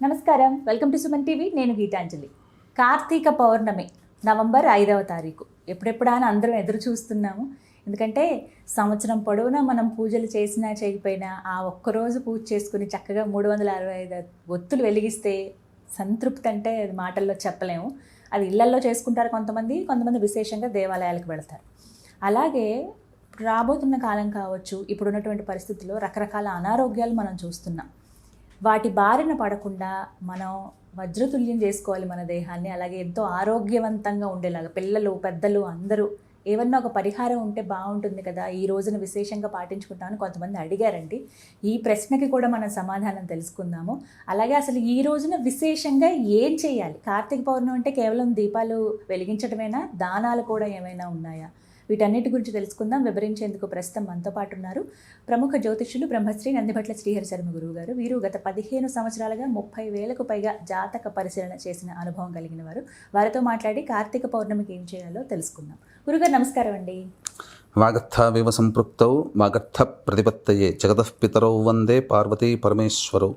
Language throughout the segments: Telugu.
నమస్కారం. Welcome to Suman TV. నేను గీతాంజలి. కార్తీక పౌర్ణమి నవంబర్ ఐదవ తారీఖు. ఎప్పుడెప్పుడా అని అందరం ఎదురు చూస్తున్నాము. ఎందుకంటే సంవత్సరం పొడవునా మనం పూజలు చేసినా చేయకపోయినా ఆ ఒక్కరోజు పూజ చేసుకుని చక్కగా మూడు వందల అరవై ఐదు ఒత్తులు వెలిగిస్తే సంతృప్తి అంటే అది మాటల్లో చెప్పలేము. అది ఇళ్ళల్లో చేసుకుంటారు కొంతమంది. కొంతమంది విశేషంగా దేవాలయాలకు వెళ్తారు. అలాగే రాబోతున్న కాలం కావచ్చు ఇప్పుడున్నటువంటి పరిస్థితుల్లో రకరకాల అనారోగ్యాలు మనం చూస్తున్నాం. వాటి బారిన పడకుండా మనం వజ్రతుల్యం చేసుకోవాలి మన దేహాన్ని. అలాగే ఎంతో ఆరోగ్యవంతంగా ఉండేలాగా పిల్లలు పెద్దలు అందరూ ఏమన్నా ఒక పరిహారం ఉంటే బాగుంటుంది కదా. ఈ రోజున విశేషంగా పాటించుకుంటామని కొంతమంది అడిగారండి. ఈ ప్రశ్నకి కూడా మనం సమాధానం తెలుసుకుందాము. అలాగే అసలు ఈ రోజున విశేషంగా ఏం చేయాలి? కార్తీక పౌర్ణమి అంటే కేవలం దీపాలు వెలిగించడమేనా దానాలు కూడా ఏమైనా ఉన్నాయా? వీటన్నిటి గురించి తెలుసుకుందాం. వివరించేందుకు ప్రస్తుతం మనతో పాటు ఉన్నారు ప్రముఖ జ్యోతిష్యులు బ్రహ్మశ్రీ నందిభట్ల శ్రీహరి శర్మ గురువు గారు వీరు గత పదిహేను సంవత్సరాలుగా ముప్పై వేలకు పైగా జాతక పరిశీలన చేసిన అనుభవం కలిగిన వారు. వారితో మాట్లాడి కార్తీక పౌర్ణమికి ఏం చేయాలో తెలుసుకుందాం. గురుగారు నమస్కారం అండి. వాగర్థావివ సంపృక్తౌ వాగర్థ ప్రతిపత్తయే జగతఃపితరౌ వందే పార్వతీ పరమేశ్వరౌ.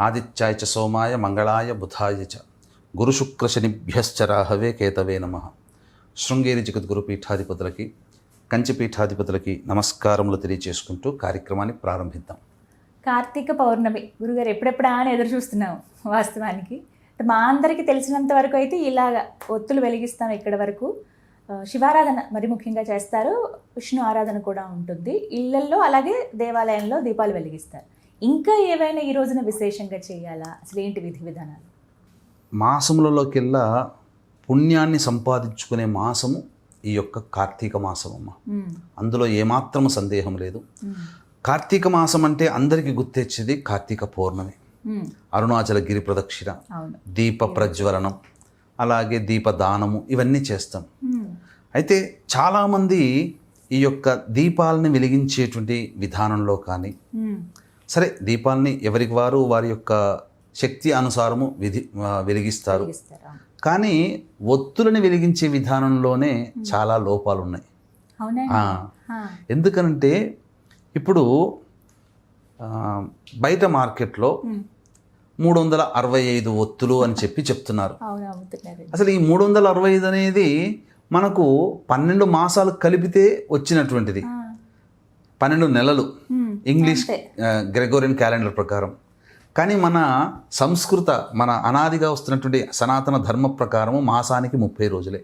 ఆదిత్యాయ చ సోమాయ మంగళాయ బుధాయ చ. గురుశుక్రశనిభ్యశ్చ రాహవే కేతవే నమః. శృంగేరి జగద్గురు పీఠాధిపతులకి కంచి పీఠాధిపతులకి నమస్కారములు తెలియచేసుకుంటూ కార్యక్రమాన్ని ప్రారంభిద్దాం. కార్తీక పౌర్ణమి. గురుగారు ఎప్పుడెప్పుడా అని ఎదురు చూస్తున్నాం వాస్తవానికి? అంటే మా అందరికీ తెలిసినంత వరకు అయితే ఇలాగ ఒత్తులు వెలిగిస్తాం ఇక్కడ వరకు. శివారాధన మరి ముఖ్యంగా చేస్తారు. విష్ణు ఆరాధన కూడా ఉంటుంది. ఇళ్ళల్లో అలాగే దేవాలయంలో దీపాలు వెలిగిస్తారు. ఇంకా ఏవైనా ఈ రోజున విశేషంగా చేయాలా? అసలు ఏంటి విధి విధానాలు? మాసములలోకెల్లా పుణ్యాన్ని సంపాదించుకునే మాసము ఈ యొక్క కార్తీక మాసం అమ్మ అందులో ఏమాత్రము సందేహం లేదు. కార్తీక మాసం అంటే అందరికీ గుర్తొచ్చేది కార్తీక పౌర్ణమి. అరుణాచల గిరి ప్రదక్షిణ దీప ప్రజ్వలనం అలాగే దీపదానము ఇవన్నీ చేస్తాం. అయితే చాలామంది ఈ యొక్క దీపాలని వెలిగించేటువంటి విధానంలో కానీ సరే దీపాలని ఎవరికి వారు వారి యొక్క శక్తి అనుసారము విధి వెలిగిస్తారు. కానీ ఒత్తులని వెలిగించే విధానంలోనే చాలా లోపాలు ఉన్నాయి ఎందుకనంటే ఇప్పుడు బయట మార్కెట్లో మూడు వందల అరవై ఐదు ఒత్తులు అని చెప్పి చెప్తున్నారు. అసలు ఈ మూడు వందల అరవై ఐదు అనేది మనకు పన్నెండు మాసాలు కలిపితే వచ్చినటువంటిది. పన్నెండు నెలలు. ఇంగ్లీష్ గ్రెగోరియన్ క్యాలెండర్ ప్రకారం. కానీ మన సంస్కృత మన అనాదిగా వస్తున్నటువంటి సనాతన ధర్మ ప్రకారము మాసానికి ముప్పై రోజులే.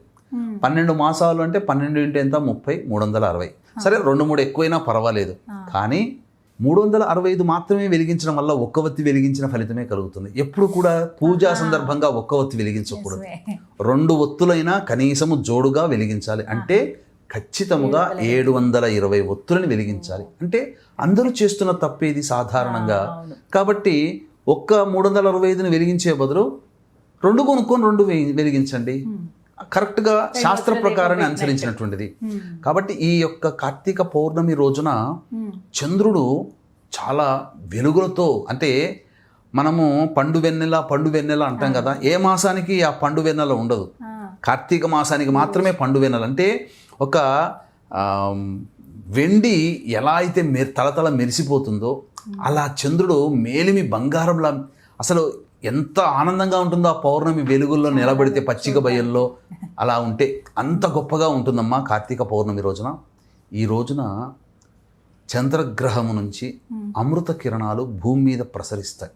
పన్నెండు మాసాలు అంటే పన్నెండు ఇంటి ఎంత? ముప్పై మూడు వందల అరవై సరే రెండు మూడు ఎక్కువైనా పర్వాలేదు. కానీ మూడు వందల అరవై ఐదు మాత్రమే వెలిగించడం వల్ల ఒక్క ఒత్తి వెలిగించిన ఫలితమే కలుగుతుంది. ఎప్పుడు కూడా పూజా సందర్భంగా ఒక్క ఒత్తి వెలిగించకూడదు. రెండు ఒత్తులైనా కనీసము జోడుగా వెలిగించాలి. అంటే ఖచ్చితముగా ఏడు వందల ఇరవై ఒత్తులని వెలిగించాలి. అంటే అందరూ చేస్తున్న తప్పేది సాధారణంగా. అవును. కాబట్టి ఒక్క మూడు వందల అరవై ఐదుని వెలిగించే బదులు రెండు కొనుక్కొని రెండు వెలిగించండి. కరెక్ట్గా శాస్త్ర ప్రకారాన్ని అనుసరించినటువంటిది. కాబట్టి ఈ యొక్క కార్తీక పౌర్ణమి రోజున చంద్రుడు చాలా వెలుగులతో అంటే మనము పండు వెన్నెల పండు వెన్నెల అంటాం కదా. ఏ మాసానికి ఆ పండు వెన్నెల ఉండదు. కార్తీక మాసానికి మాత్రమే పండు వెన్నెల. అంటే ఒక వెండి ఎలా అయితే మె తలతల మెరిసిపోతుందో అలా చంద్రుడు మేలిమి బంగారంలా అసలు ఎంత ఆనందంగా ఉంటుందో ఆ పౌర్ణమి వెలుగుల్లో నిలబడితే పచ్చిక బయల్లో అలా ఉంటే అంత గొప్పగా ఉంటుందమ్మా కార్తీక పౌర్ణమి రోజున. ఈ రోజున చంద్రగ్రహము నుంచి అమృత కిరణాలు భూమి మీద ప్రసరిస్తాయి.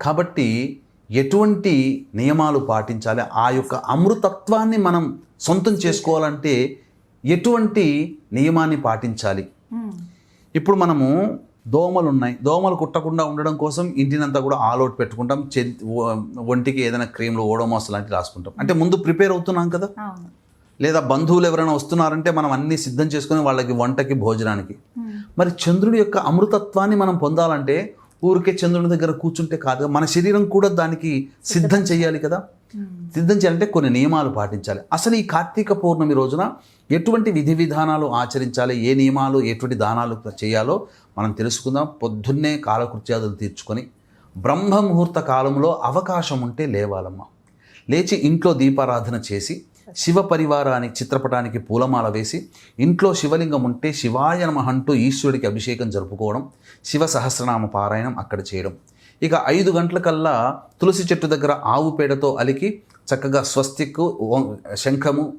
కాబట్టి ఎటువంటి నియమాలు పాటించాలి? ఆ యొక్క అమృతత్వాన్ని మనం సొంతం చేసుకోవాలంటే ఎటువంటి నియమాన్ని పాటించాలి? ఇప్పుడు మనము దోమలు ఉన్నాయి దోమలు కుట్టకుండా ఉండడం కోసం ఇంటినంతా కూడా ఆల్ అవుట్ పెట్టుకుంటాం. చె ఒంటికి ఏదైనా క్రీమ్లు ఓడోమాస్ లాంటివి రాసుకుంటాం. అంటే ముందు ప్రిపేర్ అవుతున్నాం కదా? లేదా బంధువులు ఎవరైనా వస్తున్నారంటే మనం అన్నీ సిద్ధం చేసుకొని వాళ్ళకి వంటకి భోజనానికి. మరి చంద్రుడి యొక్క అమృతత్వాన్ని మనం పొందాలంటే ఊరికే చంద్రుని దగ్గర కూర్చుంటే కాదు మన శరీరం కూడా దానికి సిద్ధం చేయాలి కదా. ఉమ్, సిద్ధం చేయాలంటే కొన్ని నియమాలు పాటించాలి. అసలు ఈ కార్తీక పౌర్ణమి రోజున ఎటువంటి విధి విధానాలు ఆచరించాలి ఏ నియమాలు ఎటువంటి దానాలు చేయాలో మనం తెలుసుకుందాం. పొద్దున్నే కాలకృత్యాదులు తీర్చుకొని బ్రహ్మ ముహూర్త కాలంలో అవకాశం ఉంటే లేవాలమ్మా. లేచి ఇంట్లో దీపారాధన చేసి శివ పరివారానికి చిత్రపటానికి పూలమాల వేసి ఇంట్లో శివలింగం ఉంటే శివాయ నమః అంటూ ఈశ్వరుడికి అభిషేకం జరుపుకోవడం శివ సహస్రనామ పారాయణం అక్కడ చేయడం. ఇక ఐదు గంటలకల్లా తులసి చెట్టు దగ్గర ఆవు పేడతో అలికి చక్కగా స్వస్తిక్కు ఓం శంఖము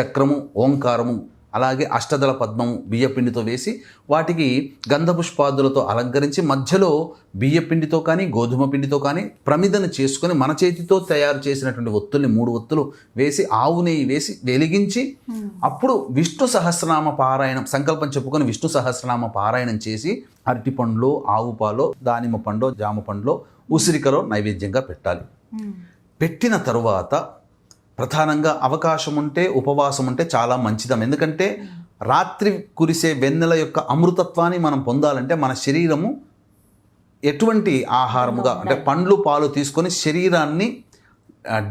చక్రము ఓంకారము అలాగే అష్టదళ పద్మము బియ్యపిండితో వేసి వాటికి గంధపుష్పాదులతో అలంకరించి మధ్యలో బియ్యపిండితో కానీ గోధుమ పిండితో కానీ ప్రమిదను చేసుకొని మన చేతితో తయారు చేసినటువంటి ఒత్తుల్ని మూడు ఒత్తులు వేసి ఆవు నెయ్యి వేసి వెలిగించి అప్పుడు విష్ణు సహస్రనామ పారాయణం సంకల్పం చెప్పుకొని విష్ణు సహస్రనామ పారాయణం చేసి అరటి పండ్లో ఆవు పాలో దానిమ్మ పండు జామ పండ్లో ఉసిరికలో నైవేద్యంగా పెట్టాలి. పెట్టిన తరువాత ప్రధానంగా అవకాశం ఉంటే ఉపవాసం ఉంటే చాలా మంచిదం. ఎందుకంటే రాత్రి కురిసే వెన్నెల యొక్క అమృతత్వాన్ని మనం పొందాలంటే మన శరీరము ఎటువంటి ఆహారముగా అంటే పండ్లు పాలు తీసుకొని శరీరాన్ని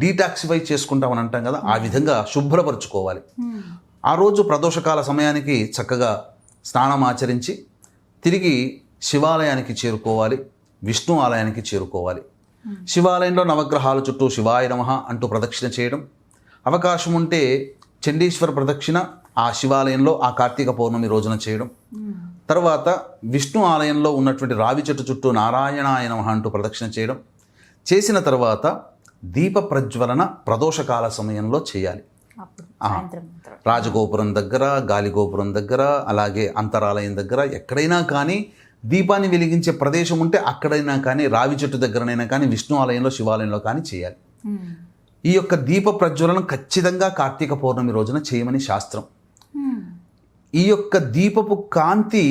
డీటాక్సిఫై చేసుకుంటామని అంటాం కదా ఆ విధంగా శుభ్రపరచుకోవాలి. ఆ రోజు ప్రదోషకాల సమయానికి చక్కగా స్నానం ఆచరించి తిరిగి శివాలయానికి చేరుకోవాలి విష్ణు ఆలయానికి చేరుకోవాలి. శివాలయంలో నవగ్రహాల చుట్టూ శివాయ నమః అంటూ ప్రదక్షిణ చేయడం అవకాశం ఉంటే చండీశ్వర ప్రదక్షిణ ఆ శివాలయంలో ఆ కార్తీక పౌర్ణమి రోజున చేయడం తర్వాత విష్ణు ఆలయంలో ఉన్నటువంటి రావి చెట్టు చుట్టూ నారాయణాయ నమః అంటూ ప్రదక్షిణ చేయడం చేసిన తర్వాత దీప ప్రజ్వలన ప్రదోషకాల సమయంలో చేయాలి. రాజగోపురం దగ్గర గాలిగోపురం దగ్గర అలాగే అంతరాలయం దగ్గర ఎక్కడైనా కానీ దీపాన్ని వెలిగించే ప్రదేశం ఉంటే అక్కడైనా కానీ రావి చెట్టు దగ్గరనైనా కానీ విష్ణు ఆలయంలో శివాలయంలో కానీ చేయాలి. ఈ యొక్క దీప ప్రజ్వలనం ఖచ్చితంగా కార్తీక పౌర్ణమి రోజున చేయమని శాస్త్రం. ఈ యొక్క దీపపు కాంతి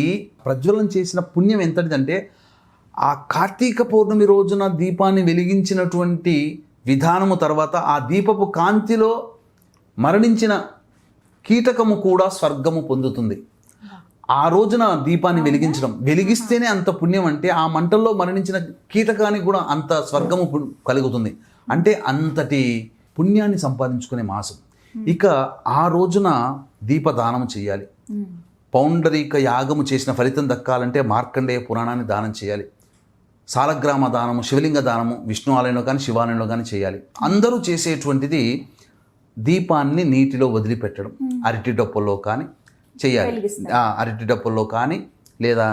ప్రజ్వలనం చేసిన పుణ్యం ఎంతటిదంటే ఆ కార్తీక పౌర్ణమి రోజున దీపాన్ని వెలిగించినటువంటి విధానము తర్వాత ఆ దీపపు కాంతిలో మరణించిన కీటకము కూడా స్వర్గము పొందుతుంది. ఆ రోజున దీపాన్ని వెలిగించడం. వెలిగిస్తేనే అంత పుణ్యం అంటే ఆ మంటల్లో మరణించిన కీటకానికి కూడా అంత స్వర్గము కలుగుతుంది. అంటే అంతటి పుణ్యాన్ని సంపాదించుకునే మాసం. ఇక ఆ రోజున దీపదానం చేయాలి. పౌండరీక యాగము చేసిన ఫలితం దక్కాలంటే మార్కండేయ పురాణాన్ని దానం చేయాలి. సాలగ్రామ దానము శివలింగ దానము విష్ణు ఆలయంలో కానీ శివాలయంలో కానీ చేయాలి. అందరూ చేసేటువంటిది దీపాన్ని నీటిలో వదిలిపెట్టడం. అరటి డొప్పల్లో కానీ చేయాలి. అరటి డొప్పల్లో కానీ లేదా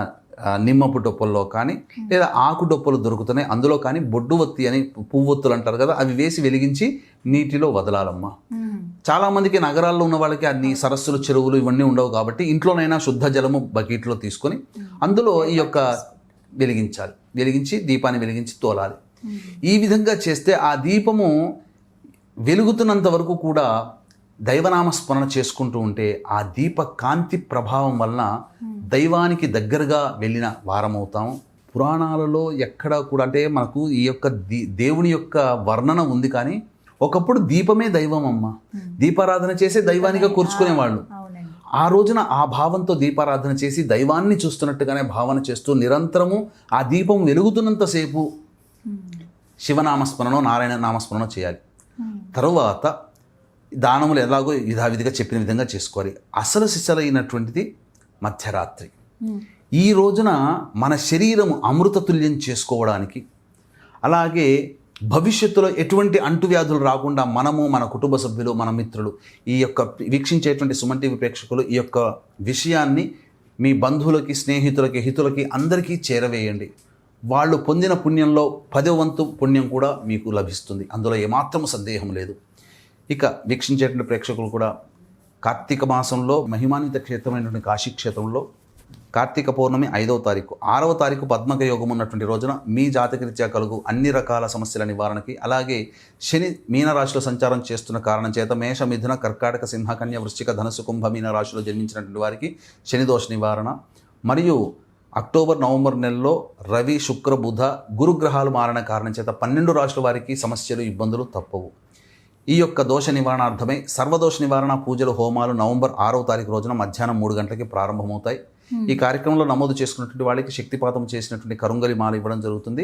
నిమ్మపు డొప్పల్లో కానీ లేదా ఆకు డొప్పలు దొరుకుతున్నాయి. అందులో కానీ బొడ్డు ఒత్తి అని పువ్వొత్తులు అంటారు కదా అవి వేసి వెలిగించి నీటిలో వదలాలమ్మా. ఉమ్. చాలా మందికి నగరాల్లో ఉన్న వాళ్ళకి అన్ని సరస్సులు చెరువులు ఇవన్నీ ఉండవు కాబట్టి ఇంట్లోనైనా శుద్ధ జలము బకెట్లో తీసుకొని అందులో ఈ యొక్క వెలిగించాలి. వెలిగించి దీపాన్ని వెలిగించి తోలాలి. ఈ విధంగా చేస్తే ఆ దీపము వెలుగుతున్నంత వరకు కూడా దైవనామ స్మరణ చేసుకుంటూ ఉంటే ఆ దీప కాంతి ప్రభావం వలన దైవానికి దగ్గరగా వెళ్ళిన వారమవుతాం. పురాణాలలో ఎక్కడ కూడా అంటే మనకు ఈ యొక్క దీ దేవుని యొక్క వర్ణన ఉంది కానీ ఒకప్పుడు దీపమే దైవం అమ్మ. దీపారాధన చేసే దైవానిగా కూర్చుకునేవాళ్ళు ఆ రోజున ఆ భావంతో దీపారాధన చేసి దైవాన్ని చూస్తున్నట్టుగానే భావన చేస్తూ నిరంతరము ఆ దీపం వెలుగుతున్నంతసేపు. శివనామస్మరణం నారాయణ నామస్మరణం చేయాలి. తరువాత దానములు ఎలాగో యథావిధిగా చెప్పిన విధంగా చేసుకోవాలి. అసలు సిసలైనటువంటిది మధ్యరాత్రి. ఉమ్. ఈ రోజున మన శరీరము అమృతతుల్యం చేసుకోవడానికి అలాగే భవిష్యత్తులో ఎటువంటి అంటువ్యాధులు రాకుండా మనము మన కుటుంబ సభ్యులు మన మిత్రులు ఈ యొక్క వీక్షించేటువంటి సుమన్ టీవీ ప్రేక్షకులు ఈ యొక్క విషయాన్ని మీ బంధువులకి స్నేహితులకి హితులకి అందరికీ చేరవేయండి. వాళ్ళు పొందిన పుణ్యంలో పదో వంతు పుణ్యం కూడా మీకు లభిస్తుంది. అందులో ఏమాత్రం సందేహం లేదు. ఇక వీక్షించేటువంటి ప్రేక్షకులు కూడా కార్తీక మాసంలో మహిమాన్విత క్షేత్రమైనటువంటి కాశీ క్షేత్రంలో కార్తీక పౌర్ణమి ఐదవ తారీఖు ఆరవ తారీఖు పద్మక యోగం ఉన్నటువంటి రోజున మీ జాతకరీత్యా కలుగు అన్ని రకాల సమస్యల నివారణకి అలాగే శని మీనరాశిలో సంచారం చేస్తున్న కారణం చేత మేష మిథున కర్కాటక సింహకన్య వృశ్చిక ధనుసు కుంభ మీనరాశిలో జన్మించినటువంటి వారికి శని దోష నివారణ. మరియు అక్టోబర్ నవంబర్ నెలలో రవి శుక్ర బుధ గురుగ్రహాలు మారిన కారణం చేత పన్నెండు రాష్ట్రాల వారికి సమస్యలు ఇబ్బందులు తప్పవు. ఈ యొక్క దోష నివారణార్థమై సర్వదోష నివారణ పూజలు హోమాలు నవంబర్ ఆరవ తారీఖు రోజున మధ్యాహ్నం మూడు గంటలకి ప్రారంభమవుతాయి. ఈ కార్యక్రమంలో నమోదు చేసుకున్నటువంటి వాళ్ళకి శక్తిపాతం చేసినటువంటి కరుంగలి మాల ఇవ్వడం జరుగుతుంది.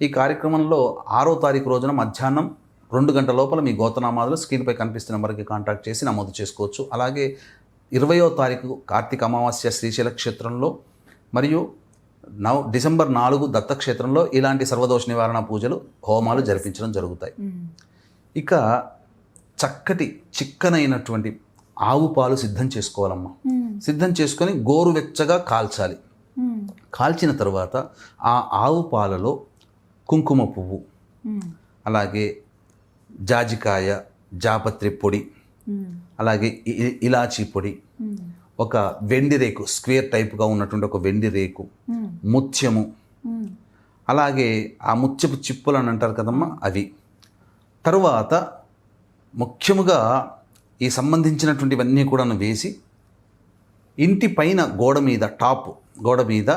ఈ కార్యక్రమంలో ఆరో తారీఖు రోజున మధ్యాహ్నం రెండు గంటల లోపల మీ గోతనామాదులు స్క్రీన్పై కనిపిస్తున్న నెంబర్కి కాంటాక్ట్ చేసి నమోదు చేసుకోవచ్చు. అలాగే ఇరవయో తారీఖు కార్తీక అమావాస్య శ్రీశైల క్షేత్రంలో మరియు నవ డిసెంబర్ నాలుగు దత్తక్షేత్రంలో ఇలాంటి సర్వదోష నివారణ పూజలు హోమాలు జరిపించడం జరుగుతాయి. ఉమ్. ఇక చక్కటి చిక్కనైనటువంటి ఆవు పాలు సిద్ధం చేసుకోవాలమ్మా. సిద్ధం చేసుకొని గోరువెచ్చగా కాల్చాలి. కాల్చిన తర్వాత ఆ ఆవు పాలలో కుంకుమ పువ్వు. అలాగే జాజికాయ జాపత్రి పొడి. అలాగే ఇలాచీ పొడి. ఒక వెండి రేకు స్క్వేర్ టైప్గా ఉన్నటువంటి ఒక వెండి రేకు. ముత్యము. అలాగే ఆ ముత్యపు చిప్పులు అని అంటారు కదమ్మా అవి తరువాత ముఖ్యముగా ఈ సంబంధించినటువంటివన్నీ కూడాను వేసి ఇంటి పైన గోడ మీద టాప్ గోడ మీద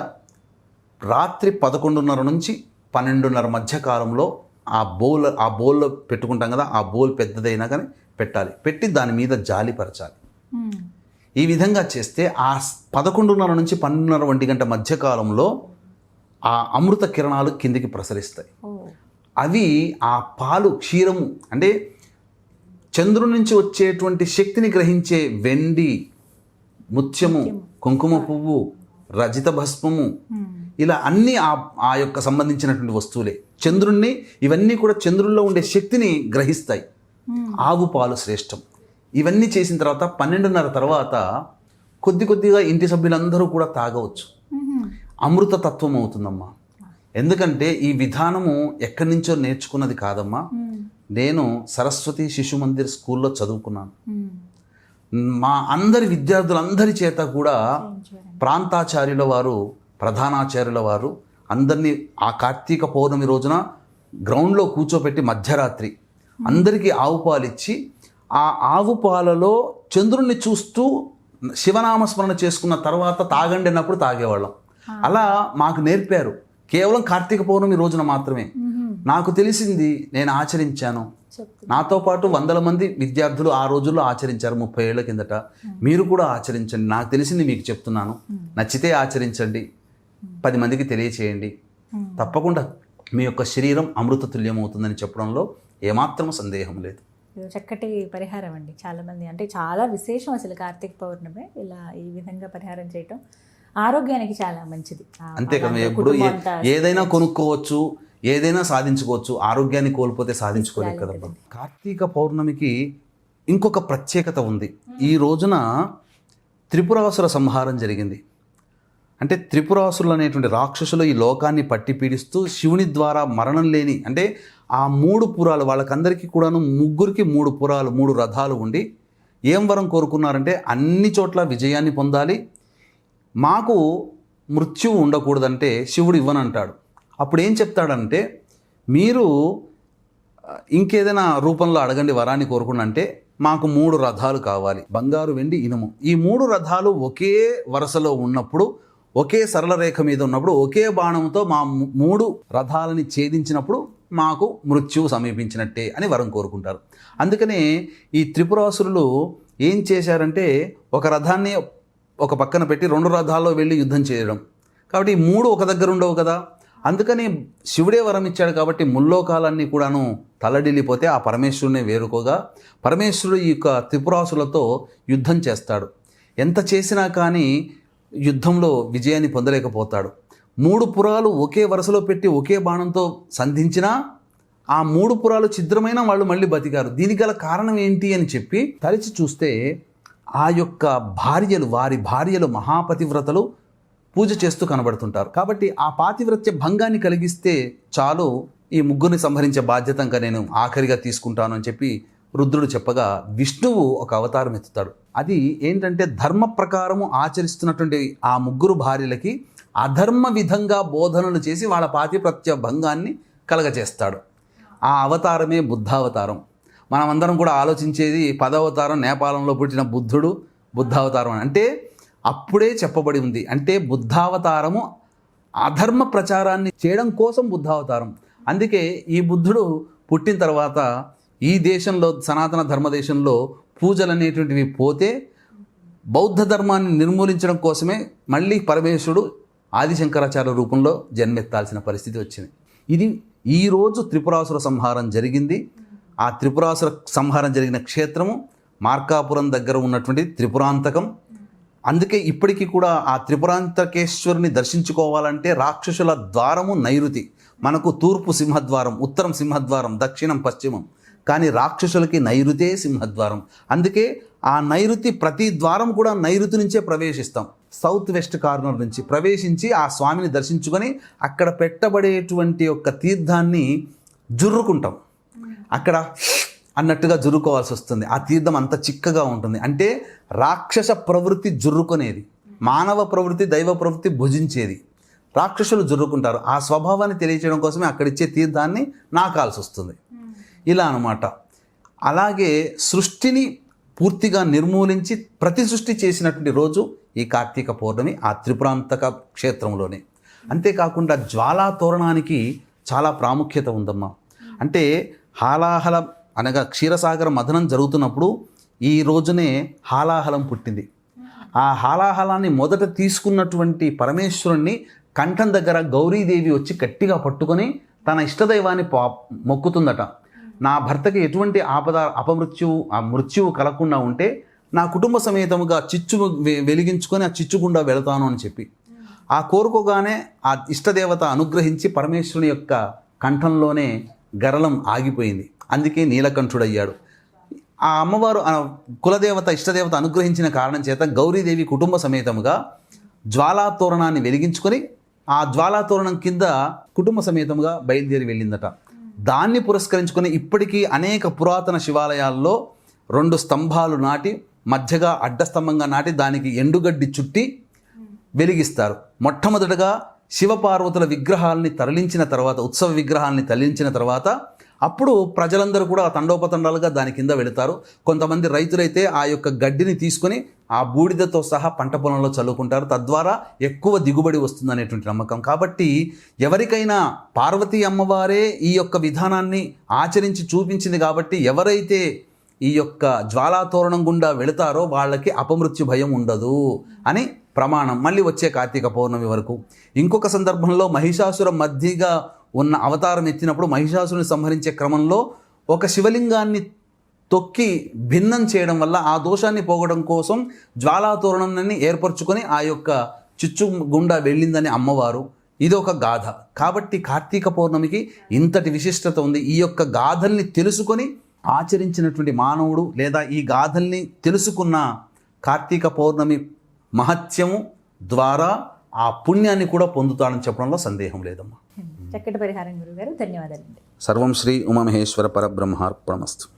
రాత్రి పదకొండున్నర నుంచి పన్నెండున్నర మధ్య కాలంలో ఆ బౌల్ ఆ బౌల్లో పెట్టుకుంటాం కదా ఆ బౌల్ పెద్దదైనా కానీ పెట్టాలి. పెట్టి దాని మీద జాలి పరచాలి మ్మ్. ఈ విధంగా చేస్తే ఆ పదకొండున్నర నుంచి పన్నెండున్నర ఒంటి గంట మధ్య కాలంలో ఆ అమృత కిరణాలు కిందికి ప్రసరిస్తాయి. అవి ఆ పాలు క్షీరము అంటే చంద్రుడి నుంచి వచ్చేటువంటి శక్తిని గ్రహించే వెండి ముత్యము కుంకుమ పువ్వు రజిత భస్మము మ్మ్. ఇలా అన్నీ ఆ ఆ యొక్క సంబంధించినటువంటి వస్తువులే చంద్రుణ్ణి ఇవన్నీ కూడా చంద్రుల్లో ఉండే శక్తిని గ్రహిస్తాయి మ్మ్. ఆవు పాలు శ్రేష్టం ఇవన్నీ చేసిన తర్వాత పన్నెండున్నర తర్వాత కొద్ది కొద్దిగా ఇంటి సభ్యులందరూ కూడా తాగవచ్చు మ్మ్. అమృత తత్వం అవుతుందమ్మా ఎందుకంటే ఈ విధానము ఎక్కడి నుంచో నేర్చుకున్నది కాదమ్మా మ్మ్. నేను సరస్వతి శిశు మందిర్ స్కూల్లో చదువుకున్నాను మ్మ్. మా అందరి విద్యార్థులందరి చేత కూడా. ప్రాంతాచార్యుల వారు ప్రధానాచార్యుల వారు అందరినీ ఆ కార్తీక పౌర్ణమి రోజున గ్రౌండ్లో కూర్చోపెట్టి మధ్యరాత్రి అందరికీ ఆవు పాలు ఇచ్చి ఆ ఆవు పాలలో చంద్రుణ్ణి చూస్తూ శివనామస్మరణ చేసుకున్న తర్వాత తాగండి అన్నప్పుడు తాగేవాళ్ళం అలా మాకు నేర్పారు కేవలం కార్తీక పౌర్ణమి రోజున మాత్రమే మ్మ్. నాకు తెలిసింది నేను ఆచరించాను. నాతో పాటు వందల మంది విద్యార్థులు ఆ రోజుల్లో ఆచరించారు ముప్పై ఏళ్ళ కిందట. మీరు కూడా ఆచరించండి. నాకు తెలిసింది మీకు చెప్తున్నాను. నచ్చితే ఆచరించండి. పది మందికి తెలియచేయండి. తప్పకుండా మీ యొక్క శరీరం అమృత తుల్యం అవుతుందని చెప్పడంలో ఏమాత్రం సందేహం లేదు. చక్కటి పరిహారం అండి. చాలా మంది అంటే చాలా విశేషం అసలు కార్తీక పౌర్ణమి ఇలా ఈ విధంగా పరిహారం చేయటం. ఆరోగ్యానికి చాలా మంచిది. అంతే కదా ఎప్పుడు ఏదైనా కొనుక్కోవచ్చు. ఏదైనా సాధించుకోవచ్చు ఆరోగ్యాన్ని కోల్పోతే సాధించుకోలేదు కదమ్మా కార్తీక పౌర్ణమికి ఇంకొక ప్రత్యేకత ఉంది. ఈ రోజున త్రిపురాసుర సంహారం జరిగింది. అంటే త్రిపురాసురులు అనేటువంటి రాక్షసులు ఈ లోకాన్ని పట్టి పీడిస్తూ శివుని ద్వారా మరణం లేని అంటే ఆ మూడు పురాలు వాళ్ళకందరికీ కూడాను ముగ్గురికి మూడు పురాలు మూడు రథాలు ఉండి ఏం వరం కోరుకున్నారంటే అన్ని చోట్ల విజయాన్ని పొందాలి. మాకు మృత్యువు ఉండకూడదంటే శివుడు ఇవ్వనంటాడు. అప్పుడు ఏం చెప్తాడంటే మీరు ఇంకేదైనా రూపంలో అడగండి వరాన్ని కోరుకుని అంటే మాకు మూడు రథాలు కావాలి. బంగారు వెండి ఇనుము. ఈ మూడు రథాలు ఒకే వరుసలో ఉన్నప్పుడు ఒకే సరళ రేఖ మీద ఉన్నప్పుడు ఒకే బాణంతో మా మూడు రథాలని ఛేదించినప్పుడు మాకు మృత్యువు సమీపించినట్టే అని వరం కోరుకుంటారు. అందుకనే ఈ త్రిపురాసురులు ఏం చేశారంటే ఒక రథాన్ని ఒక పక్కన పెట్టి రెండు రథాల్లో వెళ్ళి యుద్ధం చేయడం. కాబట్టి ఈ మూడు ఒక దగ్గర ఉండవు కదా? అందుకని శివుడే వరం ఇచ్చాడు కాబట్టి ముల్లోకాలన్నీ కూడాను తలడిల్లిపోతే ఆ పరమేశ్వరుని వేరుకోగా పరమేశ్వరుడు ఈ యొక్క త్రిపురాసులతో యుద్ధం చేస్తాడు. ఎంత చేసినా కానీ యుద్ధంలో విజయాన్ని పొందలేకపోతాడు. మూడు పురాలు ఒకే వరుసలో పెట్టి ఒకే బాణంతో సంధించినా ఆ మూడు పురాలు ఛిద్రమైన వాళ్ళు మళ్ళీ బతికారు. దీనికి గల కారణం ఏంటి అని చెప్పి తలిచి చూస్తే ఆ యొక్క భార్యలు వారి భార్యలు మహాపతివ్రతలు పూజ చేస్తూ కనబడుతుంటారు. కాబట్టి ఆ పాతివ్రత్య భంగాన్ని కలిగిస్తే చాలు ఈ ముగ్గురిని సంహరించే బాధ్యత ఇంకా నేను ఆఖరిగా తీసుకుంటాను అని చెప్పి రుద్రుడు చెప్పగా విష్ణువు ఒక అవతారం ఎత్తుతాడు. అది ఏంటంటే ధర్మ ప్రకారము ఆచరిస్తున్నటువంటి ఆ ముగ్గురు భార్యలకి అధర్మ విధంగా బోధనలు చేసి వాళ్ళ పాతిప్రత్య భంగాన్ని కలగజేస్తాడు. ఆ అవతారమే బుద్ధావతారం. మనమందరం కూడా ఆలోచించేది పదవతారం నేపాలంలో పుట్టిన బుద్ధుడు బుద్ధావతారం అని. అంటే అప్పుడే చెప్పబడి ఉంది. అంటే బుద్ధావతారము అధర్మ ప్రచారాన్ని చేయడం కోసం బుద్ధావతారం. అందుకే ఈ బుద్ధుడు పుట్టిన తర్వాత ఈ దేశంలో సనాతన ధర్మ దేశంలో పూజలు అనేటువంటివి పోతే బౌద్ధ ధర్మాన్ని నిర్మూలించడం కోసమే మళ్ళీ పరమేశ్వరుడు ఆదిశంకరాచార్య రూపంలో జన్మెత్తాల్సిన పరిస్థితి వచ్చింది. ఇది ఈరోజు త్రిపురాసుర సంహారం జరిగింది. ఆ త్రిపురాసుర సంహారం జరిగిన క్షేత్రము మార్కాపురం దగ్గర ఉన్నటువంటి త్రిపురాంతకం. అందుకే ఇప్పటికీ కూడా ఆ త్రిపురాంతకేశ్వరుని దర్శించుకోవాలంటే రాక్షసుల ద్వారము నైరుతి మనకు తూర్పు సింహద్వారం ఉత్తరం సింహద్వారం దక్షిణం పశ్చిమం. కానీ రాక్షసులకి నైరుతే సింహద్వారం. అందుకే ఆ నైరుతి ప్రతి ద్వారం కూడా నైరుతి నుంచే ప్రవేశిస్తాం. సౌత్ వెస్ట్ కార్నర్ నుంచి ప్రవేశించి ఆ స్వామిని దర్శించుకొని అక్కడ పెట్టబడేటువంటి యొక్క తీర్థాన్ని జుర్రుకుంటాం. అక్కడ అన్నట్టుగా జుర్రుకోవాల్సి వస్తుంది. ఆ తీర్థం అంత చిక్కగా ఉంటుంది. అంటే రాక్షస ప్రవృత్తి జుర్రుకునేది మానవ ప్రవృత్తి దైవ ప్రవృత్తి భుజించేది. రాక్షసులు జుర్రుకుంటారు ఆ స్వభావాన్ని తెలియచేయడం కోసమే అక్కడిచ్చే తీర్థాన్ని నాకాల్సి వస్తుంది. ఇలా అనమాట అలాగే సృష్టిని పూర్తిగా నిర్మూలించి ప్రతి సృష్టి చేసినటువంటి రోజు ఈ కార్తీక పౌర్ణమి ఆ త్రిపురాంతక క్షేత్రంలోనే. అంతేకాకుండా జ్వాలా తోరణానికి చాలా ప్రాముఖ్యత ఉందమ్మా. అంటే హాలాహలం అనగా క్షీరసాగర మథనం జరుగుతున్నప్పుడు ఈ రోజునే హాలాహలం పుట్టింది. ఆ హాలాహలాన్ని మొదట తీసుకున్నటువంటి పరమేశ్వరుణ్ణి కంఠం దగ్గర గౌరీదేవి వచ్చి గట్టిగా పట్టుకొని తన ఇష్టదైవాన్ని పా మొక్కుతుందట. నా భర్తకి ఎటువంటి ఆపద అపమృత్యువు ఆ మృత్యువు కలగకుండా ఉంటే నా కుటుంబ సమేతముగా చిచ్చు వెలిగించుకొని ఆ చిచ్చుకుండా వెళతాను అని చెప్పి. ఆ కోరుకోగానే ఆ ఇష్టదేవత అనుగ్రహించి పరమేశ్వరుని యొక్క కంఠంలోనే గరళం ఆగిపోయింది. అందుకే నీలకంఠుడయ్యాడు. ఆ అమ్మవారు ఆ కులదేవత ఇష్టదేవత అనుగ్రహించిన కారణం చేత గౌరీదేవి కుటుంబ సమేతముగా జ్వాలాతోరణాన్ని వెలిగించుకొని ఆ జ్వాలాతోరణం కింద కుటుంబ సమేతముగా బయలుదేరి వెళ్ళిందట. దాన్ని పురస్కరించుకొని ఇప్పటికీ అనేక పురాతన శివాలయాల్లో రెండు స్తంభాలు నాటి మధ్యగా అడ్డస్తంభంగా నాటి దానికి ఎండుగడ్డి చుట్టి వెలిగిస్తారు. మొట్టమొదటగా శివపార్వతుల విగ్రహాలని తరలించిన తర్వాత ఉత్సవ విగ్రహాలని తరలించిన తర్వాత అప్పుడు ప్రజలందరూ కూడా తండోపతండాలుగా దాని కింద వెళతారు. కొంతమంది రైతులైతే ఆ యొక్క గడ్డిని తీసుకొని ఆ బూడిదతో సహా పంట పొలంలో చల్లుకుంటారు. తద్వారా ఎక్కువ దిగుబడి వస్తుందనేటువంటి నమ్మకం. కాబట్టి ఎవరికైనా పార్వతీ అమ్మవారే ఈ యొక్క విధానాన్ని ఆచరించి చూపించింది కాబట్టి ఎవరైతే ఈ యొక్క జ్వాలాతోరణం గుండా వెళతారో వాళ్ళకి అపమృత్యు భయం ఉండదు అని ప్రమాణం. మళ్ళీ వచ్చే కార్తీక పౌర్ణమి వరకు. ఇంకొక సందర్భంలో మహిషాసుర మధ్యగా ఉన్న అవతారం ఎత్తినప్పుడు మహిషాసురుని సంహరించే క్రమంలో ఒక శివలింగాన్ని తొక్కి భిన్నం చేయడం వల్ల ఆ దోషాన్ని పోగడం కోసం జ్వాలాతోరణాన్ని ఏర్పరచుకొని ఆ యొక్క చిచ్చు గుండా వెళ్ళిందని అమ్మవారు. ఇది ఒక గాథ. కాబట్టి కార్తీక పౌర్ణమికి ఇంతటి విశిష్టత ఉంది. ఈ యొక్క గాథల్ని తెలుసుకొని ఆచరించినటువంటి మానవుడు లేదా ఈ గాథల్ని తెలుసుకున్న కార్తీక పౌర్ణమి మహత్యము ద్వారా ఆ పుణ్యాన్ని కూడా పొందుతాడని చెప్పడంలో సందేహం లేదమ్మా. చక్కటి పరిహారం గురుగారు ధన్యవాదాలండి. సర్వం శ్రీ ఉమామహేశ్వర పరబ్రహ్మార్పణమస్తు.